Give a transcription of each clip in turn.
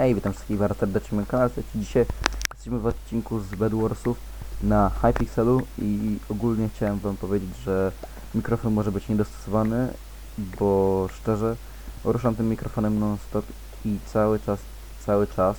Hej, witam wszystkich bardzo serdecznie na kanale. Dzisiaj jesteśmy w odcinku z Bedwarsów na Hypixelu i ogólnie chciałem wam powiedzieć, że mikrofon może być niedostosowany, bo szczerze ruszam tym mikrofonem non stop i cały czas, cały czas,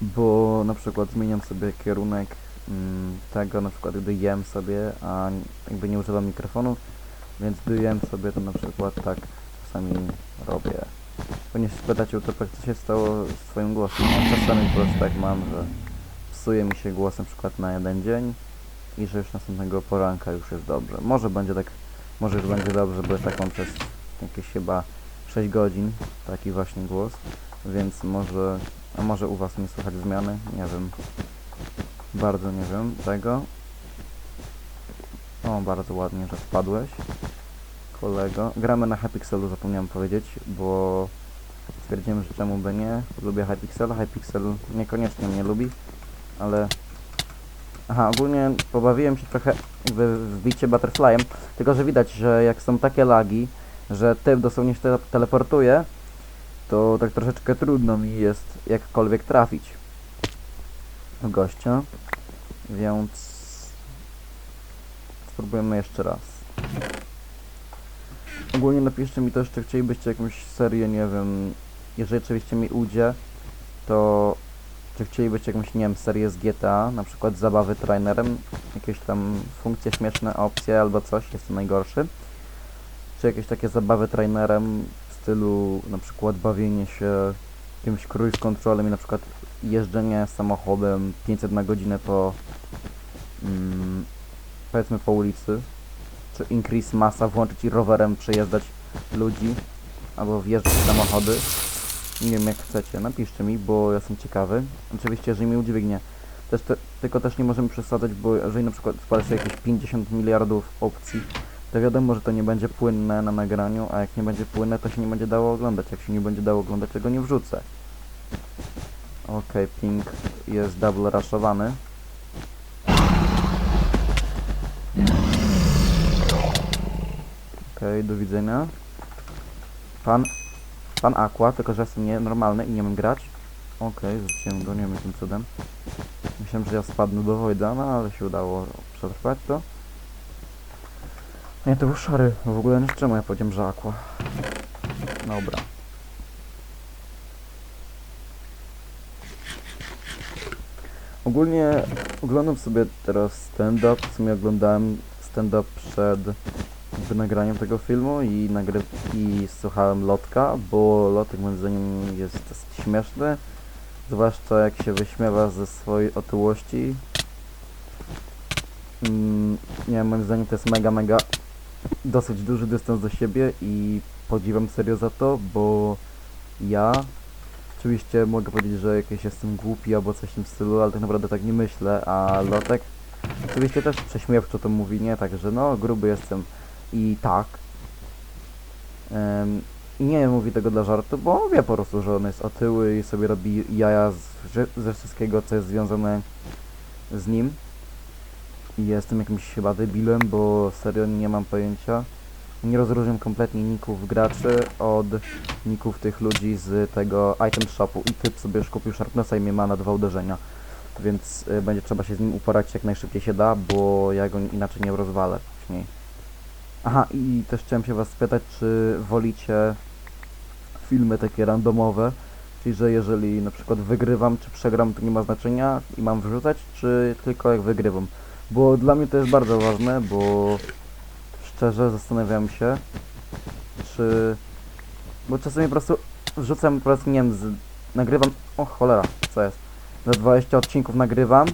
bo na przykład zmieniam sobie kierunek mm, tego, na przykład gdy jem sobie, a jakby nie używam mikrofonu, więc gdy jem sobie to na przykład tak czasami robię. Ponieważ spytacie to, co się stało z twoim głosem. No, czasami po prostu tak mam, że psuje mi się głos na przykład na jeden dzień i że już następnego poranka już jest dobrze. Może będzie tak, może już będzie dobrze, bo tak mam przez jakieś chyba 6 godzin taki właśnie głos, więc może, a może u was nie słychać zmiany, nie wiem. Bardzo nie wiem tego. O, bardzo ładnie, że wpadłeś kolego. Gramy na Hypixelu, zapomniałem powiedzieć, bo stwierdziłem, że czemu by nie. Lubię Hypixel, Hypixel niekoniecznie mnie lubi, ale... Aha, ogólnie pobawiłem się trochę w bicie Butterflyem, tylko że widać, że jak są takie lagi, że typ dosłownie się te teleportuje, to tak troszeczkę trudno mi jest jakkolwiek trafić gościa, więc spróbujemy jeszcze raz. Ogólnie napiszcie mi też, czy chcielibyście jakąś serię, nie wiem, jeżeli oczywiście mi ujdzie, to czy chcielibyście jakąś, nie wiem, serię z GTA, na przykład zabawy trainerem, jakieś tam funkcje śmieszne, opcje albo coś, jest to najgorszy. Czy jakieś takie zabawy trainerem w stylu na przykład bawienie się jakimś cruise controlem i na przykład jeżdżenie samochodem 500 na godzinę po mm, powiedzmy po ulicy increase masa, włączyć i rowerem przejeżdżać ludzi albo wjeżdżać w samochody. Nie wiem jak chcecie, napiszcie mi, bo ja jestem ciekawy. Oczywiście, jeżeli mi udźwignie. Też te, tylko też nie możemy przesadzać, bo jeżeli na przykład spala się jakieś 50 miliardów opcji, to wiadomo, że to nie będzie płynne na nagraniu, a jak nie będzie płynne, to się nie będzie dało oglądać. Jak się nie będzie dało oglądać, tego nie wrzucę. Okej, ping jest double rushowany. Okej, do widzenia. Pan, pan Aqua, tylko że jestem nienormalny i nie wiem grać. Okej, zrzuciłem go, nie wiem jakim cudem. Myślałem, że ja spadnę do Voida, no ale się udało przetrwać to. Nie, to był szary. W ogóle nie czemu ja powiedziałem, że Aqua. Dobra. Ogólnie oglądam sobie teraz stand-up, w sumie oglądałem stand-up przed jakby nagraniem tego filmu i, nagry i słuchałem Lotka, bo Lotek moim zdaniem jest śmieszny, zwłaszcza jak się wyśmiewa ze swojej otyłości. Mm, nie moim zdaniem to jest mega, mega dosyć duży dystans do siebie i podziwiam serio za to, bo ja oczywiście mogę powiedzieć, że jakiś jestem głupi albo coś w tym stylu, ale tak naprawdę tak nie myślę, a Lotek oczywiście też prześmiewczo to mówi, nie? Także no, gruby jestem i tak. Nie mówi tego dla żartu, bo wie po prostu, że on jest otyły i sobie robi jaja z, ze wszystkiego, co jest związane z nim. I jestem jakimś chyba debilem, bo serio nie mam pojęcia. Nie rozróżniam kompletnie ników graczy od ników tych ludzi z tego item shopu. I typ sobie już kupił Sharpnessa i mnie ma na dwa uderzenia. Więc y, będzie trzeba się z nim uporać jak najszybciej się da, bo ja go inaczej nie rozwalę później. Aha, i też chciałem się was spytać, czy wolicie filmy takie randomowe, czyli że jeżeli na przykład wygrywam czy przegram, to nie ma znaczenia i mam wrzucać, czy tylko jak wygrywam. Bo dla mnie to jest bardzo ważne, bo szczerze zastanawiam się, czy... Bo czasami po prostu wrzucam, po prostu nie wiem, z... nagrywam... O cholera, co jest? Za 20 odcinków nagrywam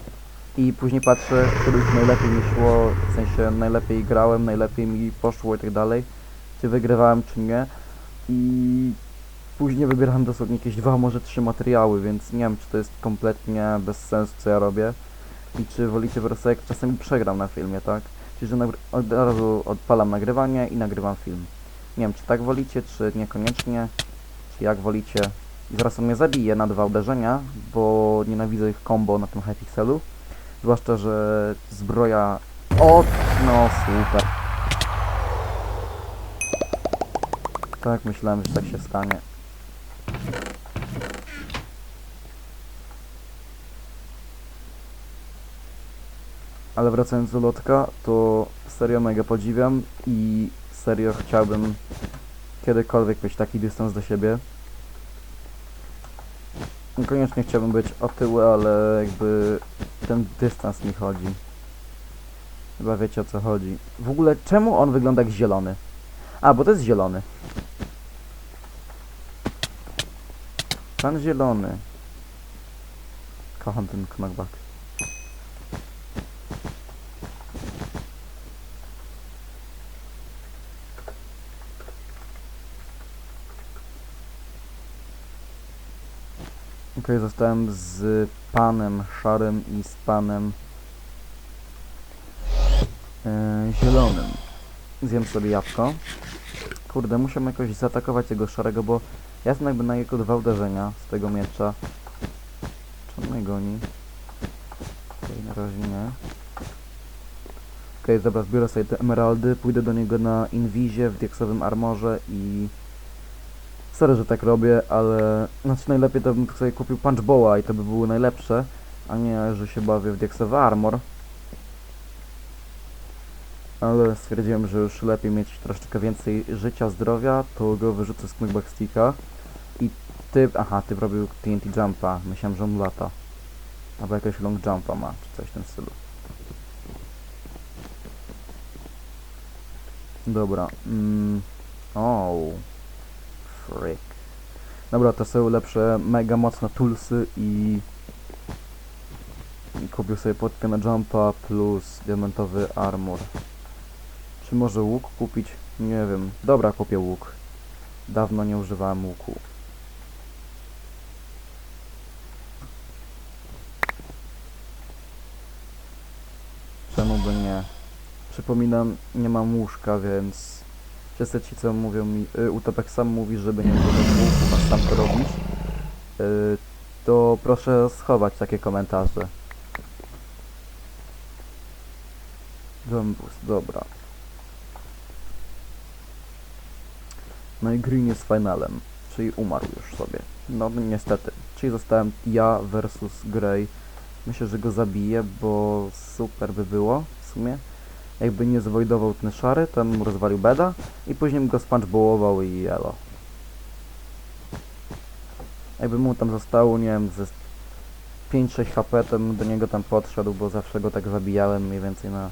i później patrzę, których najlepiej mi szło, w sensie najlepiej grałem, najlepiej mi poszło i tak dalej, czy wygrywałem, czy nie. I później wybierałem dosłownie jakieś dwa, może trzy materiały, więc nie wiem, czy to jest kompletnie bez sensu, co ja robię. I czy wolicie po prostu, jak czasami przegram na filmie, tak? Czyli, że od razu odpalam nagrywanie i nagrywam film. Nie wiem, czy tak wolicie, czy niekoniecznie, czy jak wolicie. I zaraz on mnie zabije na dwa uderzenia, bo nienawidzę ich combo na tym Hypixelu. Zwłaszcza, że zbroja... O, no super. Tak, myślałem, że tak się stanie. Ale wracając do lotka, to serio mega podziwiam i serio chciałbym kiedykolwiek mieć taki dystans do siebie. Niekoniecznie chciałbym być otyły, ale jakby ten dystans mi chodzi. Chyba wiecie o co chodzi. W ogóle czemu on wygląda jak zielony? A, bo to jest zielony. Pan zielony. Kocham ten knockback. Zostałem z panem szarym i z panem e, zielonym. Zjem sobie jabłko. Kurde, muszę jakoś zaatakować tego szarego, bo ja jestem jakby na jego dwa uderzenia z tego miecza. Czy on mnie goni? Okej, na razie nie. Okej, dobra, zbiorę sobie te emeraldy, pójdę do niego na inwizie w dieksowym armorze i... Sorry, że tak robię, ale... Znaczy najlepiej to bym sobie kupił punchboła i to by było najlepsze, a nie, że się bawię w dieksowy armor. Ale stwierdziłem, że już lepiej mieć troszeczkę więcej życia, zdrowia, to go wyrzucę z knockback sticka. I ty... Aha, ty robił TNT jumpa, myślałem, że on lata. Albo jakiegoś long jumpa ma, czy coś w tym stylu. Dobra. Mm. O. Frick. Dobra, to są lepsze, mega mocne toolsy i... I kupił sobie podkę na jumpa plus diamentowy armor. Czy może łuk kupić? Nie wiem. Dobra, kupię łuk. Dawno nie używałem łuku. Czemu by nie? Przypominam, nie mam łóżka, więc wszyscy ci co mówią mi, y, Utopek sam mówi, żeby nie używać łuku, a sam to robisz, y, to proszę schować takie komentarze. Gambus, dobra. No i Green jest finalem, czyli umarł już sobie. No niestety, czyli zostałem ja versus Grey. Myślę, że go zabiję, bo super by było w sumie. Jakby nie zwojdował ten szary, to mu rozwalił beda i później go spongeballował i elo. Jakby mu tam zostało, nie wiem, ze 5-6 HP, to bym do niego tam podszedł, bo zawsze go tak zabijałem mniej więcej na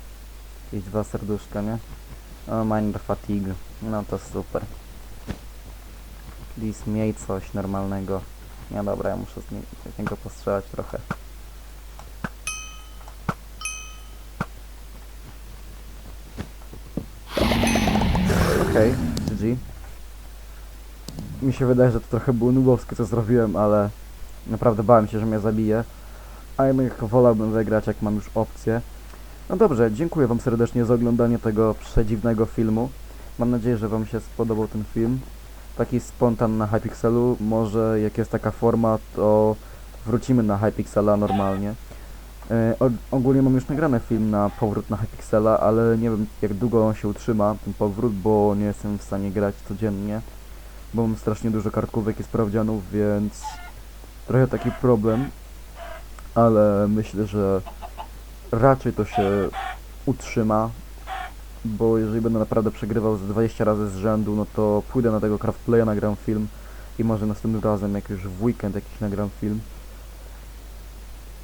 jakieś dwa serduszka, nie? O, minor fatigue. No to super. Please, miej coś normalnego. Nie, dobra, ja muszę z niego postrzelać trochę. Okej, GG. Mi się wydaje, że to trochę było nubowskie, co zrobiłem, ale naprawdę bałem się, że mnie zabije. A jednak wolałbym wygrać, jak mam już opcję. No dobrze, dziękuję Wam serdecznie za oglądanie tego przedziwnego filmu. Mam nadzieję, że Wam się spodobał ten film. Taki spontan na Hypixelu. Może jak jest taka forma, to wrócimy na Hypixela normalnie. E, og- ogólnie mam już nagrany film na powrót na Hypixela, ale nie wiem jak długo on się utrzyma, ten powrót, bo nie jestem w stanie grać codziennie. Bo mam strasznie dużo kartkówek i sprawdzianów, więc trochę taki problem. Ale myślę, że raczej to się utrzyma, bo jeżeli będę naprawdę przegrywał z 20 razy z rzędu, no to pójdę na tego craftplaya, nagram film i może następnym razem, jak już w weekend jakiś nagram film,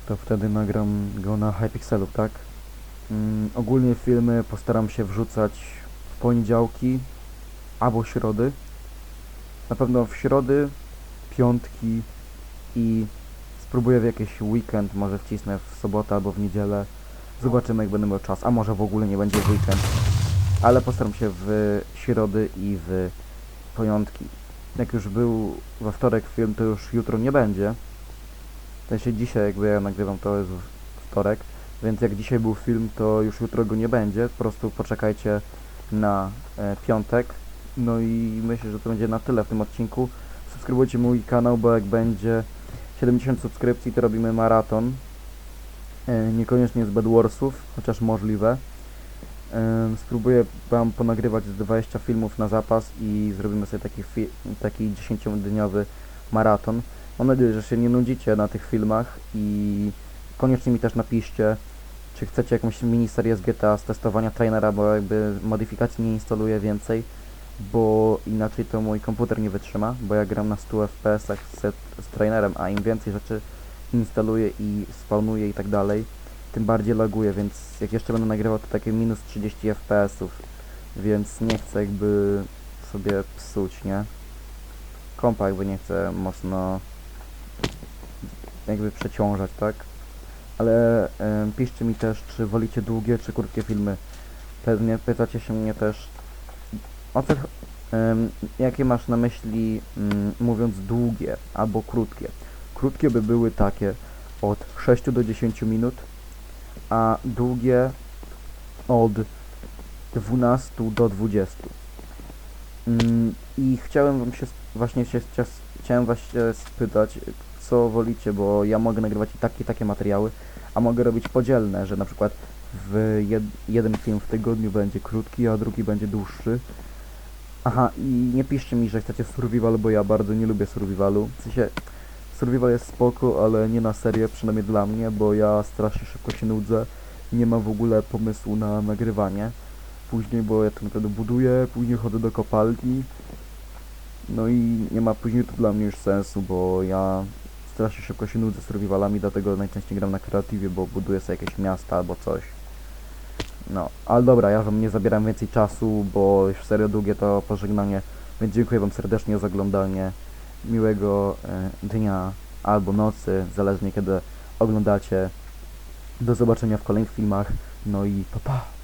to wtedy nagram go na Hypixelu, tak? Mm, ogólnie filmy postaram się wrzucać w poniedziałki albo środy. Na pewno w środy, piątki i spróbuję w jakiś weekend, może wcisnę w sobotę albo w niedzielę. Zobaczymy jak będę miał czas, a może w ogóle nie będzie weekend. Ale postaram się w środy i w piątki. Jak już był we wtorek film, to już jutro nie będzie. W sensie dzisiaj jakby ja nagrywam to jest wtorek, więc jak dzisiaj był film, to już jutro go nie będzie. Po prostu poczekajcie na e, piątek. No i myślę, że to będzie na tyle w tym odcinku. Subskrybujcie mój kanał, bo jak będzie 70 subskrypcji, to robimy maraton. E, niekoniecznie z Bedwarsów, chociaż możliwe. E, spróbuję Wam ponagrywać z 20 filmów na zapas i zrobimy sobie taki, taki 10-dniowy maraton. Mam nadzieję, że się nie nudzicie na tych filmach i koniecznie mi też napiszcie, czy chcecie jakąś miniserię z GTA z testowania trainera, bo jakby modyfikacji nie instaluję więcej, bo inaczej to mój komputer nie wytrzyma, bo ja gram na 100 FPS-ach z, z trainerem, a im więcej rzeczy instaluję i spawnuję i tak dalej, tym bardziej laguje, więc jak jeszcze będę nagrywał to takie minus 30 FPS-ów, więc nie chcę jakby sobie psuć, nie? Kompa jakby nie chcę mocno jakby przeciążać, tak? Ale piszcie mi też, czy wolicie długie czy krótkie filmy. Pewnie pytacie się mnie też, o co, jakie masz na myśli mm, mówiąc długie albo krótkie. Krótkie by były takie od 6 do 10 minut, a długie od 12 do 20. Mm, I chciałem wam się właśnie się chcia- chciałem was się spytać, co wolicie, bo ja mogę nagrywać i takie i takie materiały, a mogę robić podzielne, że na przykład w jed jeden film w tygodniu będzie krótki, a drugi będzie dłuższy. Aha, i nie piszcie mi, że chcecie survival, bo ja bardzo nie lubię survivalu. W sensie, survival jest spoko, ale nie na serię, przynajmniej dla mnie, bo ja strasznie szybko się nudzę. Nie mam w ogóle pomysłu na nagrywanie. Później, bo ja to naprawdę buduję, później chodzę do kopalni. No i nie ma później to dla mnie już sensu, bo ja strasznie szybko się nudzę survivalami, dlatego najczęściej gram na kreatywie, bo buduję sobie jakieś miasta albo coś. No, ale dobra, ja wam nie zabieram więcej czasu, bo już serio długie to pożegnanie, więc dziękuję wam serdecznie za oglądanie. Miłego e, dnia albo nocy, zależnie kiedy oglądacie. Do zobaczenia w kolejnych filmach, no i pa pa!